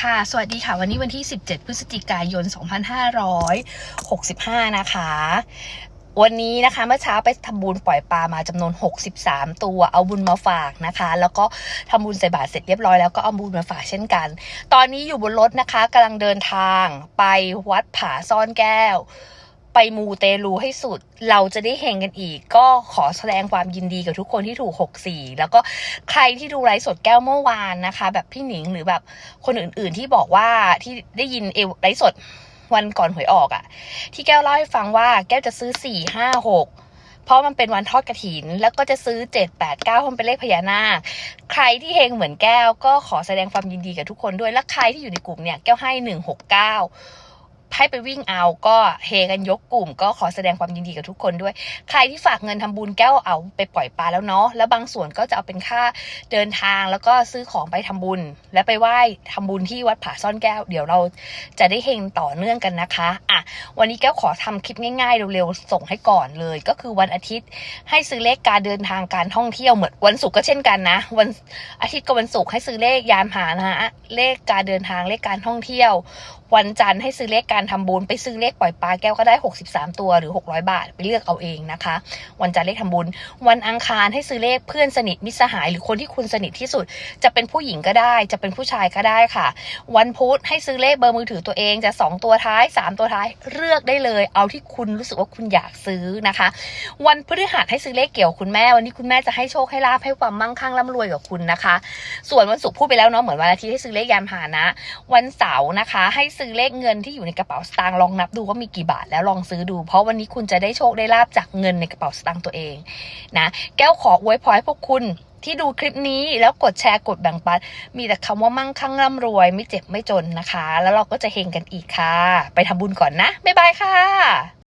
ค่ะ สวัสดีค่ะ วันนี้วันที่ 17 พฤศจิกายน 2565 นะคะ วันนี้นะคะเมื่อเช้าไปทำบุญปล่อยปลามาจำนวน 63 ตัว เอาบุญมาฝากนะคะ แล้วก็ทำบุญใส่บาตรเสร็จเรียบร้อยแล้วก็เอาบุญมาฝากเช่นกัน ตอนนี้อยู่บนรถนะคะกำลังเดินทางไปวัดผาซ่อนแก้ว ไปมูเตลูให้สุด เราจะได้เฮงกันอีก ก็ขอแสดงความยินดีกับทุกคนที่ถูก 64 แล้วก็ใครที่ดูไลฟ์สดแก้วเมื่อวานนะคะ แบบพี่หนิงหรือแบบคนอื่นๆที่บอกว่าที่ได้ยินเอไลฟ์สดวันก่อนหวยออกอะ่ะ ที่แก้วเล่าให้ฟังว่าแก้วจะซื้อ 4 5 6เพราะมันเป็นวันทอดกระถิน แล้วก็จะซื้อ 7 8 9มันเป็นเลขพญานาค ใครที่เฮงเหมือนแก้วก็ขอแสดงความยินดีกับทุกคนด้วย และใครที่อยู่ในกลุ่มเนี่ย แก้วให้ 169 ให้ไปวิ่งเอาก็เฮกันยกกลุ่ม ก็ขอแสดงความยินดีกับทุกคนด้วย ใครที่ฝากเงินทำบุญแก้วเอาไปปล่อยปลาแล้วเนาะแล้วบางส่วนก็จะเอาเป็นค่าเดินทางแล้วก็ซื้อของไปทำบุญ และไปไหว้ทำบุญที่วัดผาซ่อนแก้ว เดี๋ยวเราจะได้เฮงต่อเนื่องกันนะคะอะวันนี้แก้วขอทำคลิปง่ายๆเร็วๆส่งให้ก่อนเลย ก็คือวันอาทิตย์ให้ซื้อเลขการเดินทางการท่องเที่ยวเหมือนวันศุกร์ก็เช่นกันนะ วันอาทิตย์กับวันศุกร์ให้ซื้อเลขยานพาหนะเลขการเดินทางเลขการท่องเที่ยว วันจันทร์ให้ซื้อเลขการทำบุญไปซื้อเลขปล่อยปลาแก้วก็ได้ 63 ตัวหรือ 600 บาท ไปเลือกเอาเองนะคะ วันจันทร์เลขทำบุญ วันอังคารให้ซื้อเลขเพื่อนสนิทมิตรสหาย หรือคนที่คุณสนิทที่สุด จะเป็นผู้หญิงก็ได้ จะเป็นผู้ชายก็ได้ค่ะ วันพุธให้ซื้อเลขเบอร์มือถือตัวเองจะ 2 ตัวท้าย 3 ตัวท้ายเลือกได้เลย เอาที่คุณรู้สึกว่าคุณอยากซื้อนะคะ วันพฤหัสให้ซื้อเลขเกี่ยวคุณแม่ วันนี้คุณแม่จะให้โชคให้ลาภให้ความมั่งคั่งร่ำรวยกับคุณนะคะ ส่วนวันศุกร์พูดไปแล้วเนาะเหมือนวันอาทิตย์ให้ซื้อเลขยานพาหนะ วันเสาร์นะคะ ให้ซื้อเลขเงินที่อยู่ในกระเป๋าสตางค์ลองนับดูว่ามีกี่บาทแล้วลองซื้อดู เพราะวันนี้คุณจะได้โชคได้ลาบจากเงินในกระเป๋าสตางค์ตัวเองนะแก้วขออวยพรให้พวกคุณที่ดูคลิปนี้แล้วกดแชร์กดแบ่งปันมีแต่คำว่ามั่งคั่งร่ำรวย ไม่เจ็บไม่จนนะคะ แล้วเราก็จะเฮงกันอีกค่ะ ไปทำบุญก่อนนะ บ๊ายบายค่ะ